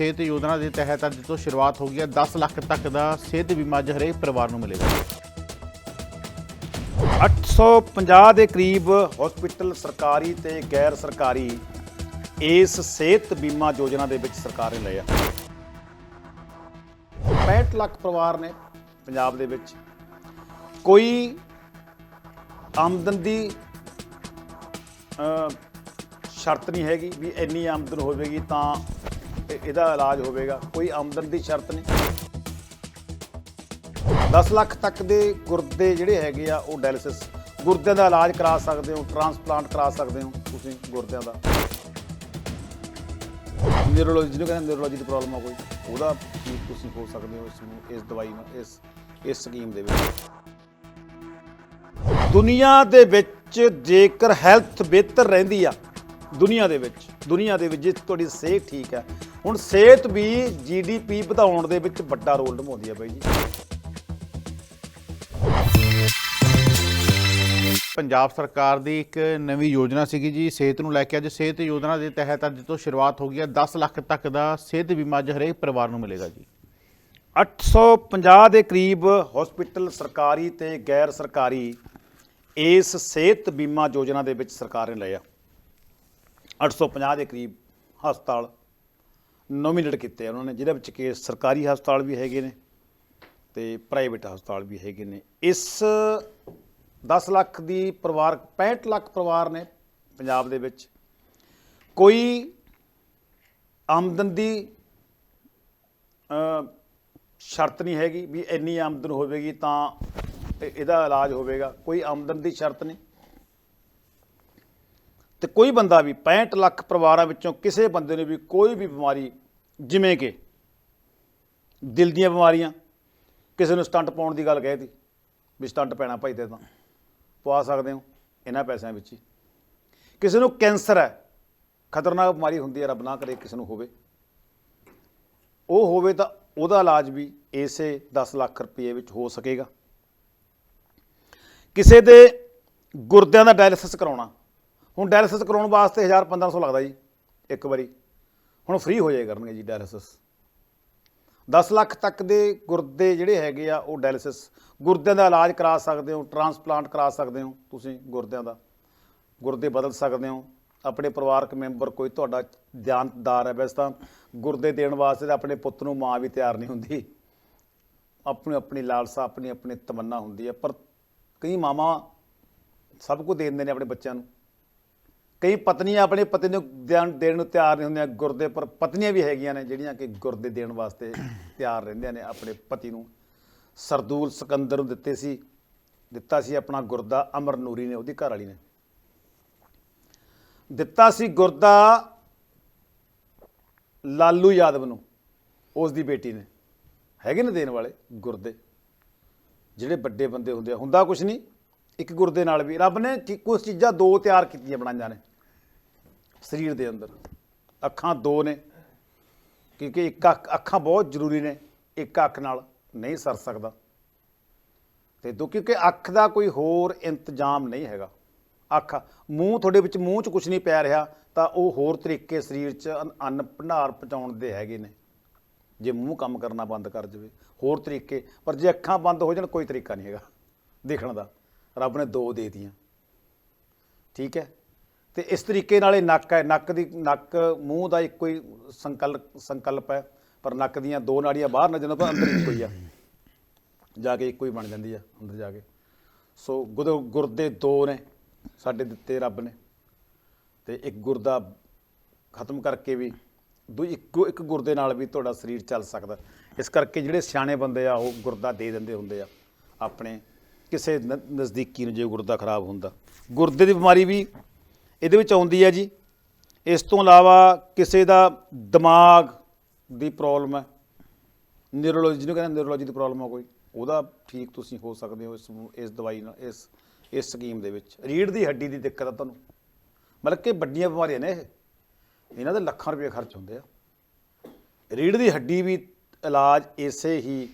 ਸਿਹਤ ਯੋਜਨਾ ਦੇ ਤਹਿਤ ਅੱਜ ਤੋਂ ਸ਼ੁਰੂਆਤ ਹੋ ਗਈ ਹੈ। 10 ਲੱਖ ਤੱਕ ਦਾ ਸਿਹਤ ਬੀਮਾ ਅੱਜ ਹਰੇਕ ਪਰਿਵਾਰ ਨੂੰ ਮਿਲੇਗਾ। 850 ਦੇ ਕਰੀਬ ਹਸਪੀਟਲ ਸਰਕਾਰੀ ਤੇ ਗੈਰ ਸਰਕਾਰੀ ਇਸ ਸਿਹਤ ਬੀਮਾ ਯੋਜਨਾ ਦੇ ਵਿੱਚ ਸਰਕਾਰ ਨੇ ਲਿਆ 65 ਲੱਖ ਪਰਿਵਾਰ ਨੇ ਪੰਜਾਬ ਦੇ ਵਿੱਚ ਕੋਈ ਆਮਦਨ ਦੀ ਸ਼ਰਤ ਨਹੀਂ ਹੈਗੀ ਵੀ ਇੰਨੀ ਆਮਦਨ ਹੋਵੇਗੀ ਤਾਂ ਇਹਦਾ ਇਲਾਜ ਹੋਵੇਗਾ, ਕੋਈ ਆਮਦਨ ਦੀ ਸ਼ਰਤ ਨਹੀਂ। 10 ਲੱਖ ਤੱਕ ਦੇ ਗੁਰਦੇ ਜਿਹੜੇ ਹੈਗੇ ਆ, ਉਹ ਡਾਇਲਿਸਿਸ। ਗੁਰਦਿਆਂ ਦਾ ਇਲਾਜ ਕਰਾ ਸਕਦੇ ਹੋ, ਟ੍ਰਾਂਸਪਲਾਂਟ ਕਰਾ ਸਕਦੇ ਹੋ ਤੁਸੀਂ ਗੁਰਦਿਆਂ ਦਾ। ਨਿਊਰੋਲੋਜੀ ਜਿਹਨੂੰ ਕਹਿੰਦੇ ਨਿਊਰੋਲੋਜੀ ਦੀ ਪ੍ਰੋਬਲਮ ਆ ਕੋਈ, ਉਹਦਾ ਵੀ ਤੁਸੀਂ ਹੋ ਸਕਦੇ ਹੋ ਇਸ ਨੂੰ, ਇਸ ਦਵਾਈ ਨਾਲ ਇਸ ਇਸ ਸਕੀਮ ਦੇ ਵਿੱਚ। ਦੁਨੀਆ ਦੇ ਵਿੱਚ ਜੇਕਰ ਹੈਲਥ ਬਿਹਤਰ ਰਹਿੰਦੀ ਆ, ਦੁਨੀਆ ਦੇ ਵਿੱਚ, ਦੁਨੀਆ ਦੇ ਵਿੱਚ ਜੇ ਤੁਹਾਡੀ ਸਿਹਤ ਠੀਕ ਹੈ ਹੁਣ ਸਿਹਤ ਵੀ ਜੀਡੀਪੀ ਵਧਾਉਣ ਦੇ ਵਿੱਚ ਵੱਡਾ ਰੋਲ ਨਿਭਾਉਂਦੀ ਆ ਬਾਈ ਜੀ। ਪੰਜਾਬ ਸਰਕਾਰ ਦੀ ਇੱਕ ਨਵੀਂ ਯੋਜਨਾ ਸੀਗੀ ਜੀ ਸਿਹਤ ਨੂੰ ਲੈ ਕੇ ਅੱਜ ਸਿਹਤ ਯੋਜਨਾ ਦੇ ਤਹਿਤ ਅੱਜ ਤੋਂ ਸ਼ੁਰੂਆਤ ਹੋ ਗਈ ਹੈ 10 ਲੱਖ ਤੱਕ ਦਾ ਸਿਹਤ ਬੀਮਾ ਅੱਜ ਹਰੇਕ ਪਰਿਵਾਰ ਨੂੰ ਮਿਲੇਗਾ ਜੀ। 850 ਦੇ ਕਰੀਬ ਹਸਪੀਟਲ ਸਰਕਾਰੀ ਤੇ ਗੈਰ ਸਰਕਾਰੀ ਇਸ ਸਿਹਤ ਬੀਮਾ ਯੋਜਨਾ ਦੇ ਵਿੱਚ ਸਰਕਾਰ ਨੇ ਲਿਆ 850 ਦੇ ਕਰੀਬ ਹਸਪਤਾਲ ਨੋਮੀਨੇਟ ਕੀਤੇ ਆ ਉਹਨਾਂ ਨੇ, ਜਿਹਦੇ ਵਿੱਚ ਕਿ ਸਰਕਾਰੀ ਹਸਪਤਾਲ ਵੀ ਹੈਗੇ ਨੇ ਤੇ ਪ੍ਰਾਈਵੇਟ ਹਸਪਤਾਲ ਵੀ ਹੈਗੇ ਨੇ। ਇਸ 10 ਲੱਖ ਦੀ ਪਰਿਵਾਰ 65 ਲੱਖ ਪਰਿਵਾਰ ਨੇ ਪੰਜਾਬ ਦੇ ਵਿੱਚ। ਕੋਈ ਆਮਦਨ ਦੀ ਸ਼ਰਤ ਨਹੀਂ ਹੈਗੀ ਵੀ ਇੰਨੀ ਆਮਦਨ ਹੋਵੇਗੀ ਤਾਂ ਇਹਦਾ ਇਲਾਜ ਹੋਵੇਗਾ। ਕੋਈ ਆਮਦਨ ਦੀ ਸ਼ਰਤ ਨਹੀਂ। ਤੇ ਕੋਈ ਬੰਦਾ ਵੀ 65 ਲੱਖ ਪਰਿਵਾਰਾਂ ਵਿੱਚੋਂ ਕਿਸੇ ਬੰਦੇ ਨੂੰ ਵੀ ਕੋਈ ਵੀ ਬਿਮਾਰੀ ਜਿਵੇਂ ਕਿ ਦਿਲ ਦੀਆਂ ਬਿਮਾਰੀਆਂ, ਕਿਸੇ ਨੂੰ ਸਟੰਟ ਪਾਉਣ ਦੀ ਗੱਲ ਕਹਿਤੀ ਵੀ ਸਟੰਟ ਪੈਣਾ ਭਾਈ ਤੇ ਤਾਂ, ਪਵਾ ਸਕਦੇ ਹੋ ਇਹਨਾਂ ਪੈਸਿਆਂ ਵਿੱਚ ਹੀ। ਕਿਸੇ ਨੂੰ ਕੈਂਸਰ ਹੈ, ਖਤਰਨਾਕ ਬਿਮਾਰੀ ਹੁੰਦੀ ਹੈ, ਰੱਬ ਨਾ ਕਰੇ ਕਿਸੇ ਨੂੰ ਹੋਵੇ। ਉਹ ਹੋਵੇ ਤਾਂ ਉਹਦਾ ਇਲਾਜ ਵੀ ਇਸੇ 10 ਲੱਖ ਰੁਪਏ ਵਿੱਚ ਹੋ ਸਕੇਗਾ। ਕਿਸੇ ਦੇ ਗੁਰਦਿਆਂ ਦਾ ਡਾਇਲਿਸਿਸ ਕਰਾਉਣਾ, ਹੁਣ ਡਾਇਲਿਸਿਸ ਕਰਾਉਣ ਵਾਸਤੇ 1000 1500 ਲੱਗਦਾ ਜੀ, ਇੱਕ ਵਾਰੀ। ਹੁਣ ਫ੍ਰੀ ਹੋ ਜਾਏ ਕਰਨਗੇ ਜੀ ਡਾਇਲਿਸਿਸ 10 ਲੱਖ ਤੱਕ ਦੇ ਗੁਰਦੇ ਜਿਹੜੇ ਹੈਗੇ ਆ, ਉਹ ਡਾਇਲਿਸਿਸ ਗੁਰਦਿਆਂ ਦਾ ਇਲਾਜ ਕਰਾ ਸਕਦੇ ਹੋ ਟ੍ਰਾਂਸਪਲਾਂਟ ਕਰਾ ਸਕਦੇ ਹੋ ਤੁਸੀਂ ਗੁਰਦਿਆਂ ਦਾ। ਗੁਰਦੇ ਬਦਲ ਸਕਦੇ ਹੋ। ਆਪਣੇ ਪਰਿਵਾਰਕ ਮੈਂਬਰ ਕੋਈ ਤੁਹਾਡਾ ਜਾਨਦਾਰ ਹੈ, ਵੈਸੇ ਤਾਂ ਗੁਰਦੇ ਦੇਣ ਵਾਸਤੇ ਤਾਂ ਆਪਣੇ ਪੁੱਤ ਨੂੰ ਮਾਂ ਵੀ ਤਿਆਰ ਨਹੀਂ ਹੁੰਦੀ। ਆਪਣੀ ਆਪਣੀ ਲਾਲਸਾ, ਆਪਣੀ ਆਪਣੀ ਤਮੰਨਾ ਹੁੰਦੀ ਹੈ, ਪਰ ਕਈ ਮਾਵਾਂ ਸਭ ਕੁਝ ਦੇ ਦਿੰਦੇ ਨੇ ਆਪਣੇ ਬੱਚਿਆਂ ਨੂੰ। ਕਈ ਪਤਨੀਆਂ ਆਪਣੇ ਪਤੀ ਨੂੰ ਦੇਣ ਦੇਣ ਨੂੰ ਤਿਆਰ ਨਹੀਂ ਹੁੰਦੀਆਂ, ਗੁਰਦੇ ਪਰ ਪਤਨੀਆਂ ਵੀ ਹੈਗੀਆਂ ਨੇ ਜਿਹੜੀਆਂ ਕਿ ਗੁਰਦੇ ਦੇਣ ਵਾਸਤੇ ਤਿਆਰ ਰਹਿੰਦੀਆਂ ਨੇ, ਆਪਣੇ ਪਤੀ ਨੂੰ। ਸਰਦੂਲ ਸਿਕੰਦਰ ਨੂੰ ਦਿੱਤੇ ਸੀ, ਦਿੱਤਾ ਸੀ ਆਪਣਾ ਗੁਰਦਾ, ਅਮਰ ਨੂਰੀ ਨੇ, ਉਹਦੀ ਘਰ ਵਾਲੀ ਨੇ। ਦਿੱਤਾ ਸੀ ਗੁਰਦਾ ਲਾਲੂ ਯਾਦਵ ਨੂੰ, ਉਸ ਦੀ ਬੇਟੀ ਨੇ। ਹੈਗੇ ਨੇ ਦੇਣ ਵਾਲੇ ਗੁਰਦੇ, ਜਿਹੜੇ ਵੱਡੇ ਬੰਦੇ ਹੁੰਦੇ ਆ। ਹੁੰਦਾ ਕੁਝ ਨਹੀਂ, ਇੱਕ ਗੁਰਦੇ ਨਾਲ ਵੀ। ਰੱਬ ਨੇ ਕੀ- ਕੁਝ ਚੀਜ਼ਾਂ ਦੋ ਤਿਆਰ ਕੀਤੀਆਂ ਬਣਾਈਆਂ ਨੇ। ਸਰੀਰ ਦੇ ਅੰਦਰ। ਅੱਖਾਂ ਦੋ ਨੇ, ਕਿਉਂਕਿ ਇੱਕ ਅੱਖ ਅੱਖਾਂ ਬਹੁਤ ਜ਼ਰੂਰੀ ਨੇ, ਇੱਕ ਅੱਖ ਨਾਲ ਨਹੀਂ ਸਰ ਸਕਦਾ। ਤੇ ਦੋ, ਕਿਉਂਕਿ ਅੱਖ ਦਾ ਕੋਈ ਹੋਰ ਇੰਤਜ਼ਾਮ ਨਹੀਂ ਹੈਗਾ। ਅੱਖ ਮੂੰਹ ਤੁਹਾਡੇ ਵਿੱਚ ਮੂੰਹ 'ਚ ਕੁਝ ਨਹੀਂ ਪੈ ਰਿਹਾ, ਤਾਂ ਉਹ ਹੋਰ ਤਰੀਕੇ ਸਰੀਰ 'ਚ ਅੰਨ- ਅੰਨ ਭੰਡਾਰ ਪਹੁੰਚਾਉਣ ਦੇ ਹੈਗੇ ਨੇ। ਜੇ ਮੂੰਹ ਕੰਮ ਕਰਨਾ ਬੰਦ ਕਰ ਜਾਵੇ ਹੋਰ ਤਰੀਕੇ। ਪਰ ਜੇ ਅੱਖਾਂ ਬੰਦ ਹੋ ਜਾਣ, ਕੋਈ ਤਰੀਕਾ ਨਹੀਂ ਹੈਗਾ ਦੇਖਣ ਦਾ। ਰੱਬ ਨੇ ਦੋ ਦੇ ਦਿੱਤੀਆਂ। ਠੀਕ ਹੈ? ਤੇ ਇਸ ਤਰੀਕੇ ਨਾਲ ਇਹ ਨੱਕ ਹੈ, ਨੱਕ ਦੀ, ਨੱਕ, ਮੂੰਹ ਦਾ ਇੱਕੋ ਹੀ ਸੰਕਲਪ ਸੰਕਲਪ ਹੈ, ਪਰ ਨੱਕ ਦੀਆਂ ਦੋ ਨਾੜੀਆਂ ਬਾਹਰ ਨਾ ਨਜ਼ਰ ਪਰ ਅੰਦਰ ਇੱਕੋ ਹੀ ਆ। ਜਾ ਕੇ ਇੱਕੋ ਹੀ ਬਣ ਜਾਂਦੀ ਆ, ਅੰਦਰ ਜਾ ਕੇ। ਸੋ ਗੁਰ- ਗੁਰਦੇ ਦੋ ਨੇ, ਸਾਡੇ ਦਿੱਤੇ ਰੱਬ ਨੇ। ਤੇ ਇੱਕ ਗੁਰਦਾ ਖਤਮ ਕਰਕੇ ਵੀ, ਦੂ, ਇੱਕੋ, ਇੱਕ ਗੁਰਦੇ ਨਾਲ ਵੀ ਤੁਹਾਡਾ ਸਰੀਰ ਚੱਲ ਸਕਦਾ। ਇਸ ਕਰਕੇ ਜਿਹੜੇ ਸਿਆਣੇ ਬੰਦੇ ਆ, ਉਹ ਗੁਰਦਾ ਦੇ ਦਿੰਦੇ ਹੁੰਦੇ ਆ, ਆਪਣੇ ਕਿਸੇ ਨ- ਨਜ਼ਦੀਕੀ ਨੂੰ ਜੇ ਗੁਰਦਾ ਖਰਾਬ ਹੁੰਦਾ। ਗੁਰਦੇ ਦੀ ਬਿਮਾਰੀ ਵੀ ਇਹਦੇ ਵਿੱਚ ਆਉਂਦੀ ਹੈ ਜੀ। ਇਸ ਤੋਂ ਇਲਾਵਾ ਕਿਸੇ ਦਾ ਦਿਮਾਗ ਦੀ ਪ੍ਰੋਬਲਮ ਹੈ। ਨਿਊਰੋਲੋਜੀ ਜਿਹਨੂੰ ਕਹਿੰਦੇ ਨਿਊਰੋਲੋਜੀ ਦੀ ਪ੍ਰੋਬਲਮ ਆ ਕੋਈ, ਉਹਦਾ ਠੀਕ ਤੁਸੀਂ ਹੋ ਸਕਦੇ ਹੋ ਇਸ ਇਸ ਦਵਾਈ ਨਾਲ, ਇਸ ਇਸ ਸਕੀਮ ਦੇ ਵਿੱਚ। ਰੀੜ ਦੀ ਹੱਡੀ ਦੀ ਦਿੱਕਤ ਆ ਤੁਹਾਨੂੰ। ਮਤਲਬ ਕਿ ਵੱਡੀਆਂ ਬਿਮਾਰੀਆਂ ਨੇ ਇਹ। ਇਹਨਾਂ ਦੇ ਲੱਖਾਂ ਰੁਪਏ ਖਰਚ ਹੁੰਦੇ ਆ। ਰੀੜ ਦੀ ਹੱਡੀ ਵੀ ਇਲਾਜ ਇਸੇ ਹੀ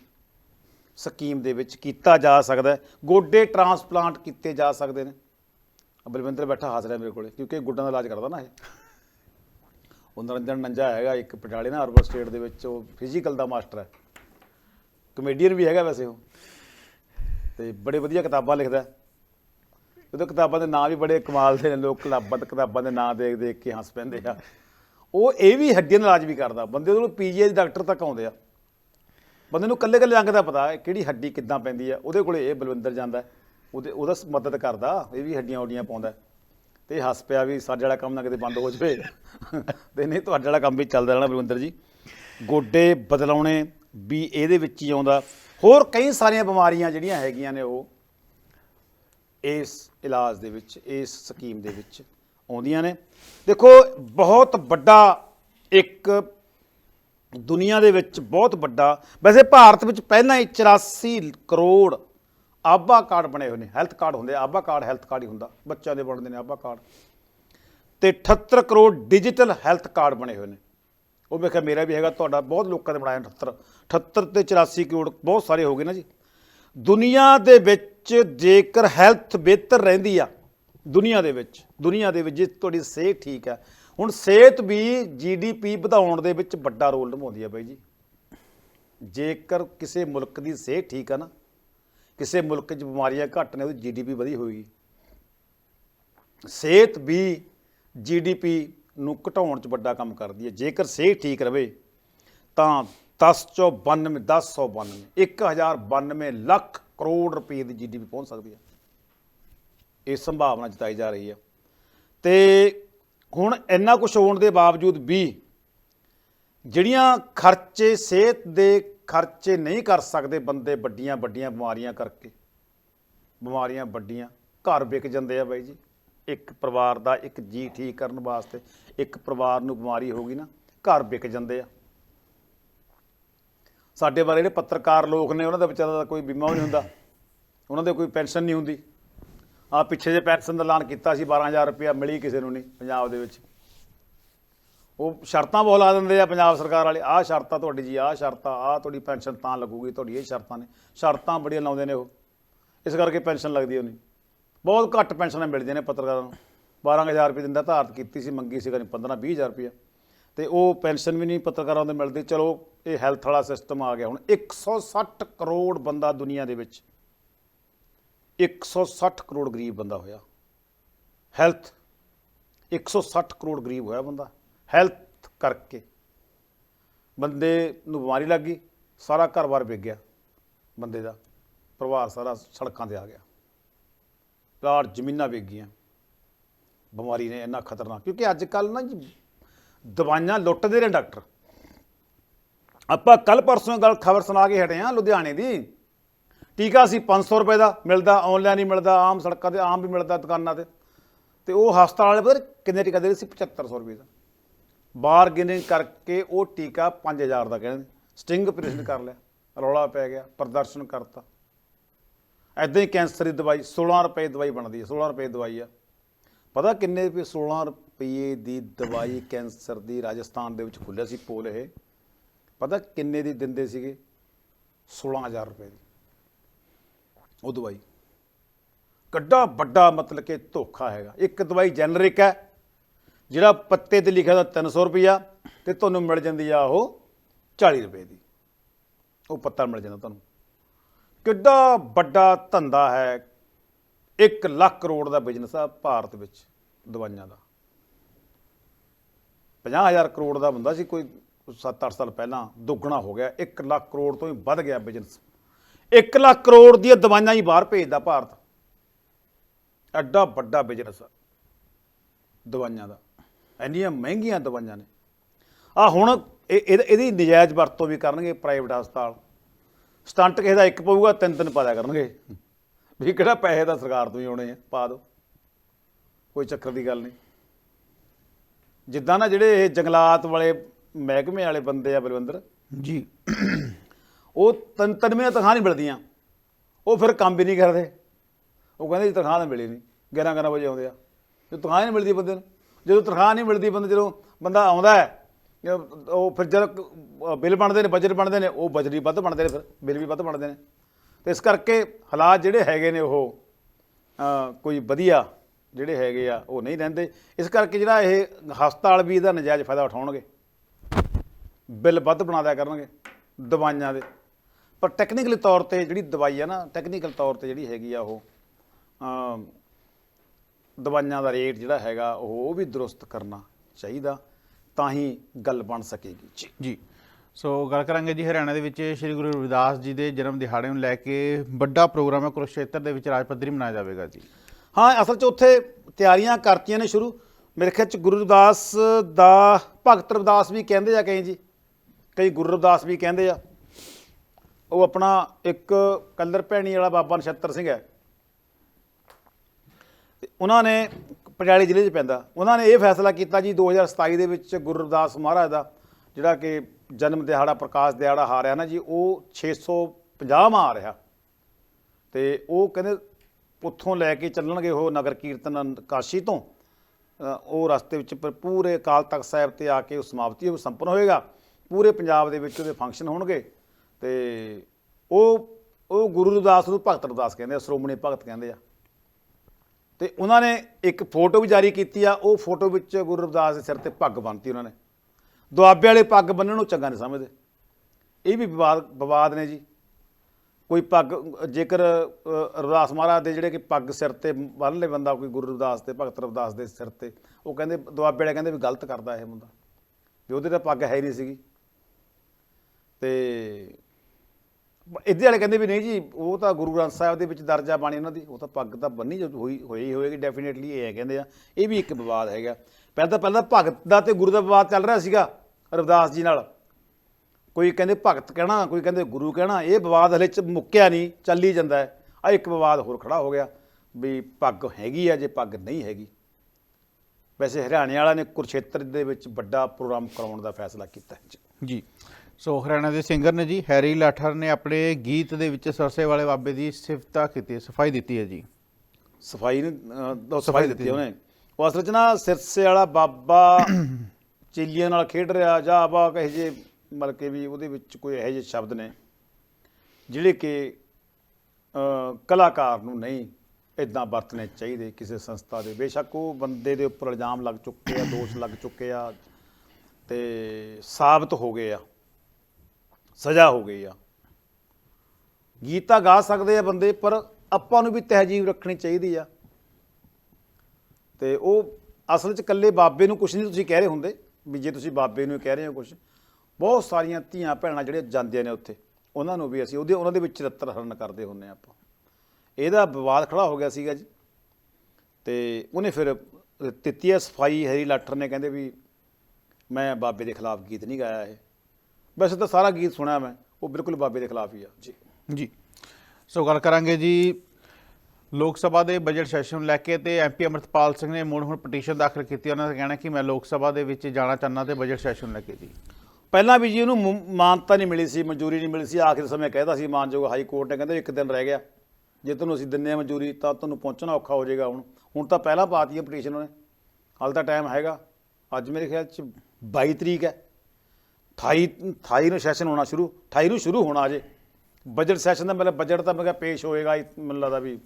ਸਕੀਮ ਦੇ ਵਿੱਚ ਕੀਤਾ ਜਾ ਸਕਦਾ ਗੋਡੇ ਟਰਾਂਸਪਲਾਂਟ ਕੀਤੇ ਜਾ ਸਕਦੇ ਨੇ। ਬਲਵਿੰਦਰ ਬੈਠਾ ਹੱਸ ਰਿਹਾ ਮੇਰੇ ਕੋਲੇ, ਕਿਉਂਕਿ ਗੁੱਡਾਂ ਦਾ ਇਲਾਜ ਕਰਦਾ ਨਾ ਇਹ। ਉਹ ਨਰਿੰਦਰ ਨੰਜਾ ਹੈਗਾ, ਇੱਕ ਪਟਿਆਲੇ ਨਾ ਅਰਬਨ ਸਟੇਟ ਦੇ ਵਿੱਚ, ਉਹ ਫਿਜ਼ੀਕਲ ਦਾ ਮਾਸਟਰ ਹੈ। ਕਮੇਡੀਅਨ ਵੀ ਹੈਗਾ ਵੈਸੇ ਉਹ। ਤੇ ਬੜੇ ਵਧੀਆ ਕਿਤਾਬਾਂ ਲਿਖਦਾ ਉਹਦੇ ਕਿਤਾਬਾਂ ਦੇ ਨਾਂ ਵੀ ਬੜੇ ਕਮਾਲ ਦੇ ਨੇ, ਲੋਕ ਕਿਤਾਬਾਂ ਕਿਤਾਬਾਂ ਦੇ ਨਾਂ ਦੇਖ ਦੇਖ ਕੇ ਹੱਸ ਪੈਂਦੇ ਆ। ਉਹ ਇਹ ਵੀ ਹੱਡੀਆਂ ਦਾ ਇਲਾਜ ਵੀ ਕਰਦਾ, ਬੰਦੇ ਉਹਨੂੰ ਪੀਜੀਆਈ ਡਾਕਟਰ ਤੱਕ ਆਉਂਦੇ ਆ। ਬੰਦੇ ਨੂੰ ਕੱਲੇ ਕੱਲੇ ਅੰਗ ਦਾ ਪਤਾ ਹੈ ਕਿਹੜੀ ਹੱਡੀ ਕਿੱਦਾਂ ਪੈਂਦੀ ਆ ਉਹਦੇ ਕੋਲੇ ਇਹ ਬਲਵਿੰਦਰ ਜਾਂਦਾ ਉਹਦੇ ਉਹਦਾ ਮਦਦ ਕਰਦਾ, ਇਹ ਵੀ ਹੱਡੀਆਂ ਉੱਡੀਆਂ ਪਾਉਂਦਾ। ਹੈ। ਤੇ ਹੱਸ ਪਿਆ ਵੀ ਸਾਡੇ ਵਾਲਾ ਕੰਮ ਨਾ ਕਿਤੇ ਬੰਦ ਹੋ ਜਾਵੇ। ਤੇ ਨਹੀਂ, ਤੁਹਾਡੇ ਵਾਲਾ ਕੰਮ ਵੀ ਚੱਲਦਾ ਰਹਿਣਾ ਬਲਵਿੰਦਰ ਜੀ। ਗੋਡੇ ਬਦਲਾਉਣੇ ਵੀ ਇਹਦੇ ਵਿੱਚ ਹੀ ਆਉਂਦਾ। ਹੋਰ ਕਈ ਸਾਰੀਆਂ ਬਿਮਾਰੀਆਂ ਜਿਹੜੀਆਂ ਹੈਗੀਆਂ ਨੇ ਉਹ ਇਸ ਇਲਾਜ ਦੇ ਵਿੱਚ, ਇਸ ਸਕੀਮ ਦੇ ਵਿੱਚ ਆਉਂਦੀਆਂ ਨੇ। ਦੇਖੋ, ਬਹੁਤ ਵੱਡਾ ਇੱਕ ਦੁਨੀਆ ਦੇ ਵਿੱਚ ਬਹੁਤ ਵੱਡਾ, ਵੈਸੇ ਭਾਰਤ ਵਿੱਚ ਪਹਿਲਾਂ ਹੀ 84 ਕਰੋੜ ਆਭਾ ਕਾਰਡ ਬਣੇ ਹੋਏ ਨੇ ਹੈਲਥ ਕਾਰਡ ਹੁੰਦੇ ਆ, ਆਭਾ ਕਾਰਡ ਹੈਲਥ ਕਾਰਡ ਹੀ ਹੁੰਦਾ ਬੱਚਿਆਂ ਦੇ ਬਣਦੇ ਨੇ ਆਭਾ ਕਾਰਡ। ਤੇ 78 ਕਰੋੜ ਡਿਜੀਟਲ ਹੈਲਥ ਕਾਰਡ ਬਣੇ ਹੋਏ ਨੇ। ਉਹ ਮੈਂ ਕਿਹਾ ਮੇਰਾ ਵੀ ਹੈਗਾ ਤੁਹਾਡਾ ਬਹੁਤ ਲੋਕਾਂ ਦੇ ਬਣਾਇਆ 78 78 ਤੇ 84 ਕਰੋੜ ਬਹੁਤ ਸਾਰੇ ਹੋ ਗਏ ਨਾ ਜੀ। ਦੁਨੀਆ ਦੇ ਵਿੱਚ ਜੇਕਰ ਹੈਲਥ ਬਿਹਤਰ ਰਹਿੰਦੀ ਆ ਦੁਨੀਆ ਦੇ ਵਿੱਚ ਦੁਨੀਆ ਦੇ ਵਿੱਚ ਜੇ ਤੁਹਾਡੀ ਸਿਹਤ ਠੀਕ ਹੈ ਹੁਣ ਸਿਹਤ ਵੀ ਜੀਡੀਪੀ ਵਧਾਉਣ ਦੇ ਵਿੱਚ ਵੱਡਾ ਰੋਲ ਨਿਭਾਉਂਦੀ ਹੈ ਬਾਈ ਜੀ। ਜੇਕਰ ਕਿਸੇ ਮੁਲਕ ਦੀ ਸਿਹਤ ਠੀਕ ਆ ਨਾ ਕਿਸੇ ਮੁਲਕ 'ਚ ਬਿਮਾਰੀਆਂ ਘੱਟ ਨੇ, ਉਹਦੀ ਜੀਡੀਪੀ ਵਧੀ ਹੋਏਗੀ। ਸਿਹਤ ਵੀ ਜੀਡੀਪੀ ਨੂੰ ਘਟਾਉਣ 'ਚ ਵੱਡਾ ਕੰਮ ਕਰਦੀ ਹੈ। ਜੇਕਰ ਸਿਹਤ ਠੀਕ ਰਵੇ, ਤਾਂ 10 ਚੋਂ 92 1092 1092 ਲੱਖ ਕਰੋੜ ਰੁਪਏ ਦੀ ਜੀਡੀਪੀ ਪਹੁੰਚ ਸਕਦੀ ਹੈ। ਇਹ ਸੰਭਾਵਨਾ ਜਤਾਈ ਜਾ ਰਹੀ ਹੈ। ਤੇ ਹੁਣ ਇੰਨਾ ਕੁਝ ਹੋਣ ਦੇ ਬਾਵਜੂਦ ਵੀ ਜਿਹੜੀਆਂ ਖਰਚੇ ਸਿਹਤ ਦੇ ਖਰਚੇ ਨਹੀਂ ਕਰ ਸਕਦੇ ਬੰਦੇ ਵੱਡੀਆਂ ਵੱਡੀਆਂ ਬਿਮਾਰੀਆਂ ਕਰਕੇ। ਬਿਮਾਰੀਆਂ ਵੱਡੀਆਂ। ਘਰ ਵਿਕ ਜਾਂਦੇ ਆ ਬਾਈ ਜੀ। ਇੱਕ ਪਰਿਵਾਰ ਦਾ ਇੱਕ ਜੀ ਠੀਕ ਕਰਨ ਵਾਸਤੇ ਇੱਕ ਪਰਿਵਾਰ ਨੂੰ ਬਿਮਾਰੀ ਹੋ ਗਈ ਨਾ, ਘਰ ਵਿਕ ਜਾਂਦੇ ਆ। ਸਾਡੇ ਬਾਰੇ ਜਿਹੜੇ ਪੱਤਰਕਾਰ ਲੋਕ ਨੇ, ਉਹਨਾਂ ਦਾ ਵਿਚਾਰਾ ਦਾ ਕੋਈ ਬੀਮਾ ਨਹੀਂ ਹੁੰਦਾ। ਉਹਨਾਂ ਦੇ ਕੋਈ ਪੈਨਸ਼ਨ ਨਹੀਂ ਹੁੰਦੀ। ਆ ਪਿੱਛੇ ਜੇ ਪੈਨਸ਼ਨ ਦਾ ਐਲਾਨ ਕੀਤਾ ਸੀ 12000 ਰੁਪਇਆ ਮਿਲੀ ਕਿਸੇ ਨੂੰ ਨਹੀਂ ਪੰਜਾਬ ਦੇ ਵਿੱਚ। ਉਹ ਸ਼ਰਤਾਂ ਬਹੁਤ ਲਾ ਦਿੰਦੇ ਆ ਪੰਜਾਬ ਸਰਕਾਰ ਵਾਲੇ, ਆਹ ਸ਼ਰਤਾਂ ਤੁਹਾਡੀ ਜੀ, ਆਹ ਸ਼ਰਤਾਂ ਆਹ ਤੁਹਾਡੀ ਪੈਨਸ਼ਨ ਤਾਂ ਲੱਗੂਗੀ, ਤੁਹਾਡੀ ਇਹ ਸ਼ਰਤਾਂ ਨੇ। ਸ਼ਰਤਾਂ ਬੜੀਆਂ ਲਾਉਂਦੇ ਨੇ ਉਹ। ਇਸ ਕਰਕੇ ਪੈਨਸ਼ਨ ਲੱਗਦੀ ਉਹ ਨਹੀਂ ਬਹੁਤ ਘੱਟ ਪੈਨਸ਼ਨਾਂ ਮਿਲਦੀਆਂ ਨੇ ਪੱਤਰਕਾਰਾਂ ਨੂੰ। 12000 ਰੁਪਏ ਦਿੰਦਾ, ਧਾਰਤ ਕੀਤੀ ਸੀ, ਮੰਗੀ ਸੀ ਕਦੇ 15 20000 ਰੁਪਏ ਤੇ ਉਹ ਪੈਨਸ਼ਨ ਵੀ ਨਹੀਂ ਪੱਤਰਕਾਰਾਂ ਦੇ ਮਿਲਦੀ। ਚਲੋ, ਇਹ ਹੈਲਥ ਵਾਲਾ ਸਿਸਟਮ ਆ ਗਿਆ ਹੁਣ। 160 ਕਰੋੜ ਬੰਦਾ ਦੁਨੀਆ ਦੇ ਵਿੱਚ 160 ਕਰੋੜ ਗਰੀਬ ਬੰਦਾ ਹੋਇਆ। ਹੈਲਥ 160 ਕਰੋੜ ਗਰੀਬ ਹੋਇਆ ਬੰਦਾ। ਹੈਲਥ ਕਰਕੇ ਬੰਦੇ ਨੂੰ ਬਿਮਾਰੀ ਲੱਗ ਗਈ, ਸਾਰਾ ਘਰ-ਬਾਰ ਵਿਕ ਗਿਆ ਬੰਦੇ ਦਾ, ਪਰਿਵਾਰ ਸਾਰਾ ਸੜਕਾਂ ਤੇ ਆ ਗਿਆ। ਪਲਾਟ ਜ਼ਮੀਨਾਂ ਵਿਗ ਗਈਆਂ। ਬਿਮਾਰੀ ਨੇ ਇੰਨਾ ਖਤਰਨਾਕ, ਕਿਉਂਕਿ ਅੱਜ ਕੱਲ ਨਾ ਜੀ ਦਵਾਈਆਂ ਲੁੱਟਦੇ ਨੇ ਡਾਕਟਰ। ਆਪਾਂ ਕੱਲ ਪਰਸੋਂ ਗੱਲ ਖਬਰ ਸੁਣਾ ਕੇ ਹਟੇ ਆ ਲੁਧਿਆਣੇ ਦੀ। ਟੀਕਾ ਸੀ 500 ਰੁਪਏ ਦਾ, ਮਿਲਦਾ ਆਨਲਾਈਨ ਹੀ ਮਿਲਦਾ, ਆਮ ਸੜਕਾਂ ਤੇ ਆਮ ਵੀ ਮਿਲਦਾ ਦੁਕਾਨਾਂ ਤੇ। ਤੇ ਉਹ ਹਸਪਤਾਲ ਵਾਲੇ ਪਤਾ ਕਿੰਨੇ ਟੀਕਾ ਦੇ ਰਹੇ ਸੀ? 7500 ਰੁਪਏ ਦਾ। ਬਾਰਗੇਨਿੰਗ ਕਰਕੇ ਉਹ ਟੀਕਾ 5000 ਦਾ ਕਹਿੰਦੇ। ਸਟਿੰਗ ਆਪਰੇਸ਼ਨ ਕਰ ਲਿਆ, ਰੌਲਾ ਪੈ ਗਿਆ, ਪ੍ਰਦਰਸ਼ਨ ਕਰਤਾ। ਐਦਾਂ ਹੀ ਕੈਂਸਰ ਦੀ ਦਵਾਈ 16 ਰੁਪਏ ਦਵਾਈ ਬਣਦੀ ਹੈ 16 ਰੁਪਏ ਦਵਾਈ ਆ। ਪਤਾ ਕਿੰਨੇ ਰੁਪਏ 16 ਰੁਪਏ ਦੀ ਦਵਾਈ ਕੈਂਸਰ ਦੀ ਰਾਜਸਥਾਨ ਦੇ ਵਿੱਚ ਖੁੱਲਿਆ ਸੀ ਪੋਲ ਇਹ? ਪਤਾ ਕਿੰਨੇ ਦੀ ਦਿੰਦੇ ਸੀਗੇ? 16000 ਰੁਪਏ ਦੀ। ਉਹ ਦਵਾਈ। ਕੱਡਾ ਵੱਡਾ ਮਤਲਬ ਕਿ ਧੋਖਾ ਹੈਗਾ। ਇੱਕ ਦਵਾਈ ਜੈਨਰਿਕ ਹੈ ਜਿਹੜਾ ਪੱਤੇ ਤੇ ਲਿਖਿਆ ਦਾ 300 ਰੁਪਿਆ ਤੇ ਤੁਹਾਨੂੰ ਮਿਲ ਜਾਂਦੀ ਆ ਉਹ 40 ਰੁਪਏ ਦੀ। ਉਹ ਪੱਤਾ ਮਿਲ ਜਾਂਦਾ ਤੁਹਾਨੂੰ। ਕਿੱਡਾ ਵੱਡਾ ਧੰਦਾ ਹੈ 1 ਲੱਖ ਕਰੋੜ ਦਾ ਬਿਜ਼ਨਸ ਆ ਭਾਰਤ ਵਿੱਚ ਦਵਾਈਆਂ ਦਾ। 50000 ਕਰੋੜ ਦਾ ਬੰਦਾ ਸੀ, ਕੋਈ 7-8 ਸਾਲ ਪਹਿਲਾਂ ਦੁੱਗਣਾ ਹੋ ਗਿਆ 1 ਲੱਖ ਕਰੋੜ ਤੋਂ ਹੀ ਵੱਧ ਗਿਆ ਬਿਜ਼ਨਸ 1 ਲੱਖ ਕਰੋੜ ਦੀਆਂ ਦਵਾਈਆਂ ਹੀ ਬਾਹਰ ਭੇਜਦਾ ਭਾਰਤ। ਐਡਾ ਵੱਡਾ ਬਿਜ਼ਨਸ ਆ ਦਵਾਈਆਂ ਦਾ। ਇੰਨੀਆਂ ਮਹਿੰਗੀਆਂ ਦਵਾਈਆਂ ਨੇ। ਆ ਹੁਣ ਇਹ ਇਹਦੇ- ਨਜਾਇਜ਼ ਵਰਤੋਂ ਵੀ ਕਰਨਗੇ ਪ੍ਰਾਈਵੇਟ ਹਸਪਤਾਲ। ਸਟੰਟ ਕਿਸੇ ਦਾ ਇੱਕ ਪਊਗਾ ਤਿੰਨ ਤਿੰਨ ਪਾ ਦਿਆ ਕਰਨਗੇ। ਵੀ ਕਿਹੜਾ ਪੈਸੇ ਦਾ ਸਰਕਾਰ ਤੋਂ ਹੀ ਆਉਣੇ ਆ ਪਾ ਦਿਓ। ਕੋਈ ਚੱਕਰ ਦੀ ਗੱਲ ਨਹੀਂ। ਜਿੱਦਾਂ ਨਾ ਜਿਹੜੇ ਇਹ ਜੰਗਲਾਤ ਵਾਲੇ ਮਹਿਕਮੇ ਵਾਲੇ ਬੰਦੇ ਆ ਬਲਵਿੰਦਰ ਜੀ। ਉਹ ਤਿੰਨ ਤਨਵੇਂ ਤਨਖਾਹ ਨਹੀਂ ਮਿਲਦੀਆਂ। ਉਹ ਫਿਰ ਕੰਮ ਵੀ ਨਹੀਂ ਕਰਦੇ। ਉਹ ਕਹਿੰਦੇ ਜੀ ਤਨਖਾਹ ਤਾਂ ਮਿਲੀ ਨਹੀਂ। 11 11 ਵਜੇ ਆਉਂਦੇ ਆ। ਜੇ ਤਨਖਾਹ ਨਹੀਂ ਮਿਲਦੀ ਬੰਦੇ ਨੂੰ। ਜਦੋਂ ਤਨਖਾਹ ਨਹੀਂ ਮਿਲਦੀ ਬੰਦੇ, ਜਦੋਂ ਬੰਦਾ ਆਉਂਦਾ ਹੈ ਉਹ ਫਿਰ ਜਦੋਂ ਬਿੱਲ ਬਣਦੇ ਨੇ ਬਜਟ ਬਣਦੇ ਨੇ, ਉਹ ਬਜਟ ਵੀ ਵੱਧ ਬਣਦੇ ਨੇ, ਫਿਰ ਬਿੱਲ ਵੀ ਵੱਧ ਬਣਦੇ ਨੇ। ਤੇ ਇਸ ਕਰਕੇ ਹਾਲਾਤ ਜਿਹੜੇ ਹੈਗੇ ਨੇ ਉਹ ਕੋਈ ਵਧੀਆ ਜਿਹੜੇ ਹੈਗੇ ਆ, ਉਹ ਨਹੀਂ ਰਹਿੰਦੇ। ਇਸ ਕਰਕੇ ਜਿਹੜਾ ਇਹ ਹਸਪਤਾਲ ਵੀ ਇਹਦਾ ਨਜਾਇਜ਼ ਫਾਇਦਾ ਉਠਾਉਣਗੇ। ਬਿੱਲ ਵੱਧ ਬਣਾ ਦਿਆ ਕਰਨਗੇ ਦਵਾਈਆਂ ਦੇ। ਪਰ ਟੈਕਨੀਕਲੀ ਤੌਰ ਤੇ ਜਿਹੜੀ ਦਵਾਈ ਆ ਨਾ ਟੈਕਨੀਕਲ ਤੌਰ ਤੇ ਜਿਹੜੀ ਹੈਗੀ ਆ ਉਹ ਦਵਾਈਆਂ ਦਾ ਰੇਟ ਜਿਹੜਾ ਹੈਗਾ ਉਹ ਉਹ ਵੀ ਦਰੁਸਤ ਕਰਨਾ ਚਾਹੀਦਾ ਤਾਂ ਹੀ ਗੱਲ ਬਣ ਸਕੇਗੀ। ਜੀ ਜੀ। ਸੋ ਗੱਲ ਕਰਾਂਗੇ ਜੀ ਹਰਿਆਣਾ ਦੇ ਵਿੱਚ ਸ੍ਰੀ ਗੁਰੂ ਰਵਿਦਾਸ ਜੀ ਦੇ ਜਨਮ ਦਿਹਾੜੇ ਨੂੰ ਲੈ ਕੇ ਵੱਡਾ ਪ੍ਰੋਗਰਾਮ ਹੈ ਕੁਰੂਕਸ਼ੇਤਰ ਦੇ ਵਿੱਚ ਰਾਜ ਪੱਧਰੀ ਮਨਾਇਆ ਜਾਵੇਗਾ ਜੀ। ਹਾਂ ਅਸਲ 'ਚ ਉੱਥੇ ਤਿਆਰੀਆਂ ਕਰਤੀਆਂ ਨੇ ਸ਼ੁਰੂ। ਮੇਰੇ ਖਿਆਲ 'ਚ ਗੁਰੂ ਰਵਿਦਾਸ ਦਾ ਭਗਤ ਰਵਿਦਾਸ ਵੀ ਕਹਿੰਦੇ ਆ ਕਈ ਜੀ। ਕਈ ਗੁਰੂ ਰਵਿਦਾਸ ਵੀ ਕਹਿੰਦੇ ਆ। ਉਹ ਆਪਣਾ ਇੱਕ ਕੱਲਰ ਭੈਣੀ ਵਾਲਾ ਬਾਬਾ ਨਛੱਤਰ ਸਿੰਘ ਹੈ। ਤੇ ਉਹਨਾਂ ਨੇ ਪਟਿਆਲੇ ਜ਼ਿਲ੍ਹੇ 'ਚ ਪੈਂਦਾ। ਉਹਨਾਂ ਨੇ ਇਹ ਫੈਸਲਾ ਕੀਤਾ ਜੀ 2027 ਦੇ ਵਿੱਚ ਗੁਰੂ ਰਵਿਦਾਸ ਮਹਾਰਾਜ ਦਾ, ਜਿਹੜਾ ਕਿ ਜਨਮ ਦਿਹਾੜਾ, ਪ੍ਰਕਾਸ਼ ਦਿਹਾੜਾ ਆ ਰਿਹਾ ਨਾ ਜੀ, ਉਹ 650 ਮਾ ਆ ਰਿਹਾ। ਤੇ ਉਹ ਕਹਿੰਦੇ ਉੱਥੋਂ ਲੈ ਕੇ ਚੱਲਣਗੇ ਉਹ ਨਗਰ ਕੀਰਤਨ ਕਾਸ਼ੀ ਤੋਂ। ਉਹ ਰਸਤੇ ਵਿੱਚ ਪੂਰੇ ਅਕਾਲ ਤਖਤ ਸਾਹਿਬ ਤੇ ਆ ਕੇ ਉਹ ਸਮਾਪਤੀ ਉਹ ਸੰਪन्न ਹੋਏਗਾ। ਪੂਰੇ ਪੰਜਾਬ ਦੇ ਵਿੱਚ ਉਹਦੇ ਫੰਕਸ਼ਨ ਹੋਣਗੇ। ਤੇ ਉਹ ਉਹ ਗੁਰੂ ਰਵਿਦਾਸ ਨੂੰ ਭਗਤ ਰਵਿਦਾਸ ਕਹਿੰਦੇ ਆ, ਸ਼੍ਰੋਮਣੀ ਭਗਤ ਕਹਿੰਦੇ ਆ। ਤੇ ਉਹਨਾਂ ਨੇ ਇੱਕ ਫੋਟੋ ਵੀ ਜਾਰੀ ਕੀਤੀ ਆ, ਉਹ ਫੋਟੋ ਵਿੱਚ ਗੁਰੂ ਰਵਿਦਾਸ ਦੇ ਸਿਰ ਤੇ ਪੱਗ ਬੰਨਤੀ ਉਹਨਾਂ ਨੇ। ਦੁਆਬੇ ਵਾਲੇ ਪੱਗ ਬੰਨਣ ਨੂੰ ਚੰਗਾ ਨਹੀਂ ਸਮਝਦੇ। ਇਹ ਵੀ ਵਿਵਾਦ ਵਿਵਾਦ ਨੇ ਜੀ। ਕੋਈ ਪੱਗ, ਜੇਕਰ ਰਵਿਦਾਸ ਮਹਾਰਾਜ ਦੇ ਜਿਹੜੇ ਕਿ ਪੱਗ ਸਿਰ ਤੇ ਬੰਨ੍ਹ ਲੈ ਬੰਦਾ, ਕੋਈ ਗੁਰੂ ਰਵਿਦਾਸ ਤੇ ਭਗਤ ਰਵਿਦਾਸ ਦੇ ਸਿਰ ਤੇ, ਉਹ ਕਹਿੰਦੇ, ਦੁਆਬੇ ਵਾਲੇ ਕਹਿੰਦੇ ਵੀ ਗਲਤ ਕਰਦਾ ਇਹ ਬੰਦਾ ਵੀ ਉਹਦੇ ਤਾਂ ਪੱਗ ਹੈ ਹੀ ਨਹੀਂ ਸੀਗੀ। ਤੇ ਇਹਦੇ ਵਾਲੇ ਕਹਿੰਦੇ ਵੀ ਨਹੀਂ ਜੀ, ਉਹ ਤਾਂ ਗੁਰੂ ਗ੍ਰੰਥ ਸਾਹਿਬ ਦੇ ਵਿੱਚ ਦਰਜਾ ਬਾਣੀ ਉਹਨਾਂ ਦੀ, ਉਹ ਤਾਂ ਪੱਗ ਤਾਂ ਬੰਨੀ ਜੋ ਹੋਈ ਹੋਈ ਹੋਏਗੀ ਡੈਫੀਨੇਟਲੀ ਇਹ ਹੈ ਕਹਿੰਦੇ ਆ। ਇਹ ਵੀ ਇੱਕ ਵਿਵਾਦ ਹੈਗਾ। ਪਹਿਲਾਂ ਤਾਂ ਪਹਿਲਾਂ ਭਗਤ ਦਾ ਤੇ ਗੁਰੂ ਦਾ ਵਿਵਾਦ ਚੱਲ ਰਿਹਾ ਸੀਗਾ, ਰਵਿਦਾਸ ਜੀ ਨਾਲ। ਕੋਈ ਕਹਿੰਦੇ ਭਗਤ ਕਹਿਣਾ, ਕੋਈ ਕਹਿੰਦੇ ਗੁਰੂ ਕਹਿਣਾ, ਇਹ ਵਿਵਾਦ ਹਲੇ ਚ ਮੁੱਕਿਆ ਨਹੀਂ, ਚੱਲੀ ਜਾਂਦਾ ਹੈ। ਆ ਇੱਕ ਵਿਵਾਦ ਹੋਰ ਖੜਾ ਹੋ ਗਿਆ ਵੀ ਪੱਗ ਹੈਗੀ ਆ, ਜੇ ਪੱਗ ਨਹੀਂ ਹੈਗੀ। ਵੈਸੇ ਹਰਿਆਣੇ ਵਾਲਾ ਨੇ ਕੁਰਸ਼ੇਤਰ ਦੇ ਵਿੱਚ ਵੱਡਾ ਪ੍ਰੋਗਰਾਮ ਕਰਾਉਣ ਦਾ ਫੈਸਲਾ ਕੀਤਾ ਜੀ। ਸੋ ਹਰਿਆਣਾ ਦੇ ਸਿੰਗਰ ਨੇ ਜੀ ਹੈਰੀ ਲਾਠਰ ਨੇ ਆਪਣੇ ਗੀਤ ਦੇ ਵਿੱਚ ਸਰਸੇ ਵਾਲੇ ਬਾਬੇ ਦੀ ਸਿਫਤਾ ਕੀਤੀ ਸਫ਼ਾਈ ਦਿੱਤੀ ਹੈ ਜੀ। ਸਫ਼ਾਈ ਨੇ ਸਫ਼ਾਈ ਦਿੱਤੀ ਉਹਨੇ ਉਹ ਅਸਲ ਚ ਨਾ ਸਿਰਸੇ ਵਾਲਾ ਬਾਬਾ ਚੇਲੀਆਂ ਨਾਲ ਖੇਡ ਰਿਹਾ ਜਾਂ ਆਬਾ ਕਹੇ ਜੇ ਮਤਲਬ ਕਿ ਵੀ ਉਹਦੇ ਵਿੱਚ ਕੋਈ ਇਹੋ ਜਿਹੇ ਸ਼ਬਦ ਨੇ ਜਿਹੜੇ ਕਿ ਕਲਾਕਾਰ ਨੂੰ ਨਹੀਂ ਇਦਾਂ ਵਰਤਣੇ ਚਾਹੀਦੇ ਕਿਸੇ ਸੰਸਥਾ ਦੇ। ਬੇਸ਼ੱਕ ਉਹ ਬੰਦੇ ਦੇ ਉੱਪਰ ਇਲਜ਼ਾਮ ਲੱਗ ਚੁੱਕੇ ਆ ਦੋਸ਼ ਲੱਗ ਚੁੱਕੇ ਆ ਤੇ ਸਾਬਤ ਹੋ ਗਏ ਆ। ਸਜ਼ਾ ਹੋ ਗਈ ਆ। ਗੀਤ ਤਾਂ ਗਾ ਸਕਦੇ ਆ ਬੰਦੇ, ਪਰ ਆਪਾਂ ਨੂੰ ਵੀ ਤਹਿਜੀਬ ਰੱਖਣੀ ਚਾਹੀਦੀ ਆ। ਤੇ ਉਹ ਅਸਲ 'ਚ ਇਕੱਲੇ ਬਾਬੇ ਨੂੰ ਕੁਝ ਨਹੀਂ ਤੁਸੀਂ ਕਹਿ ਰਹੇ ਹੁੰਦੇ, ਵੀ ਜੇ ਤੁਸੀਂ ਬਾਬੇ ਨੂੰ ਕਹਿ ਰਹੇ ਹੋ ਕੁਝ ਬਹੁਤ ਸਾਰੀਆਂ ਧੀਆਂ ਭੈਣਾਂ ਜਿਹੜੀਆਂ ਜਾਂਦੀਆਂ ਨੇ ਉੱਥੇ, ਉਹਨਾਂ ਨੂੰ ਵੀ ਅਸੀਂ ਉਹਦੇ, ਉਹਨਾਂ ਦੇ ਵਿੱਚ ਚਰਿੱਤਰ ਹਰਨ ਕਰਦੇ ਹੁੰਨੇ ਆਪਾਂ। ਇਹਦਾ ਵਿਵਾਦ ਖੜਾ ਹੋ ਗਿਆ ਸੀਗਾ ਜੀ। ਤੇ ਉਹਨੇ ਫਿਰ ਦਿੱਤੀ ਹੈ ਸਫ਼ਾਈ ਹਰੀ ਲਾਠਰ ਨੇ ਕਹਿੰਦੇ ਵੀ ਮੈਂ ਬਾਬੇ ਦੇ ਖਿਲਾਫ ਗੀਤ ਨਹੀਂ ਗਾਇਆ ਇਹ। ਵੈਸੇ ਤਾਂ ਸਾਰਾ ਗੀਤ ਸੁਣਿਆ ਮੈਂ ਉਹ ਬਿਲਕੁਲ ਬਾਬੇ ਦੇ ਖਿਲਾਫ ਹੀ ਆ। ਜੀ ਜੀ। ਸੋ ਗੱਲ ਕਰਾਂਗੇ ਜੀ ਲੋਕ ਸਭਾ ਦੇ ਬਜਟ ਸੈਸ਼ਨ ਨੂੰ ਲੈ ਕੇ ਤੇ ਐਮਪੀ ਅਮਰਤਪਾਲ ਸਿੰਘ ਨੇ ਮੁੜ ਹੁਣ ਪਟੀਸ਼ਨ ਦਾਖਲ ਕੀਤੀ ਉਹਨਾਂ ਦਾ ਕਹਿਣਾ ਕਿ ਮੈਂ ਲੋਕ ਸਭਾ ਦੇ ਵਿੱਚ ਜਾਣਾ ਚਾਹੁੰਦਾ ਤੇ ਬਜਟ ਸੈਸ਼ਨ ਲੈ ਕੇ ਜੀ। ਪਹਿਲਾਂ ਵੀ ਜੀ ਉਹਨੂੰ ਮਾਨਤਾ ਨਹੀਂ ਮਿਲੀ ਸੀ ਮਨਜ਼ੂਰੀ ਨਹੀਂ ਮਿਲੀ ਸੀ। ਆਖਿਰ ਸਮੇਂ ਕਹਿਦਾ ਸੀ ਮਾਨਯੋਗ ਹਾਈ ਕੋਰਟ ਨੇ ਕਹਿੰਦੇ ਇੱਕ ਦਿਨ ਰਹਿ ਗਿਆ। ਜੇ ਤੁਹਾਨੂੰ ਅਸੀਂ ਦਿੰਨੇ ਆ ਮਨਜ਼ੂਰੀ ਤਾਂ ਤੁਹਾਨੂੰ ਪਹੁੰਚਣਾ ਔਖਾ ਹੋ ਜਾਏਗਾ ਹੁਣ। ਹੁਣ ਤਾਂ ਪਹਿਲਾਂ ਪਾਤੀ ਹੈ ਪਟੀਸ਼ਨ ਉਹਨੇ। ਹਾਲ ਤਾਂ ਟਾਈਮ ਹੈਗਾ। ਅੱਜ ਮੇਰੇ ਖਿਆਲ ਚ 22 ਤਰੀਕ ਹੈ। 28 28 ਨੂੰ ਸੈਸ਼ਨ ਹੋਣਾ ਸ਼ੁਰੂ 28 ਨੂੰ ਸ਼ੁਰੂ ਹੋਣਾ ਅਜੇ ਬਜਟ ਸੈਸ਼ਨ ਦਾ ਮਤਲਬ ਬਜਟ ਤਾਂ ਮੈਂ ਕਿਹਾ ਪੇਸ਼ ਹੋਏਗਾ ਮੈਨੂੰ ਲੱਗਦਾ ਵੀ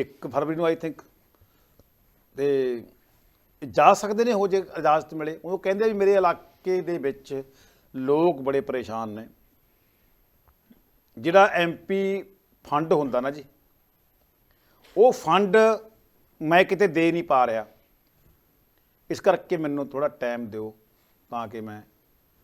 1 ਫਰਵਰੀ ਨੂੰ ਆਈ ਥਿੰਕ ਤੇ ਜਾ ਸਕਦੇ ਨੇ ਹੋ ਜੇ ਇਜਾਜ਼ਤ ਮਿਲੇ। ਉਹ ਕਹਿੰਦੇ ਵੀ ਮੇਰੇ ਇਲਾਕੇ ਦੇ ਵਿੱਚ ਲੋਕ ਬੜੇ ਪਰੇਸ਼ਾਨ ਨੇ। ਜਿਹੜਾ ਐਮਪੀ ਫੰਡ ਹੁੰਦਾ ਨਾ ਜੀ, ਉਹ ਫੰਡ ਮੈਂ ਕਿਤੇ ਦੇ ਨਹੀਂ ਪਾ ਰਿਹਾ। ਇਸ ਕਰਕੇ ਮੈਨੂੰ ਥੋੜਾ ਟਾਈਮ ਦਿਓ ਤਾਂ ਕਿ ਮੈਂ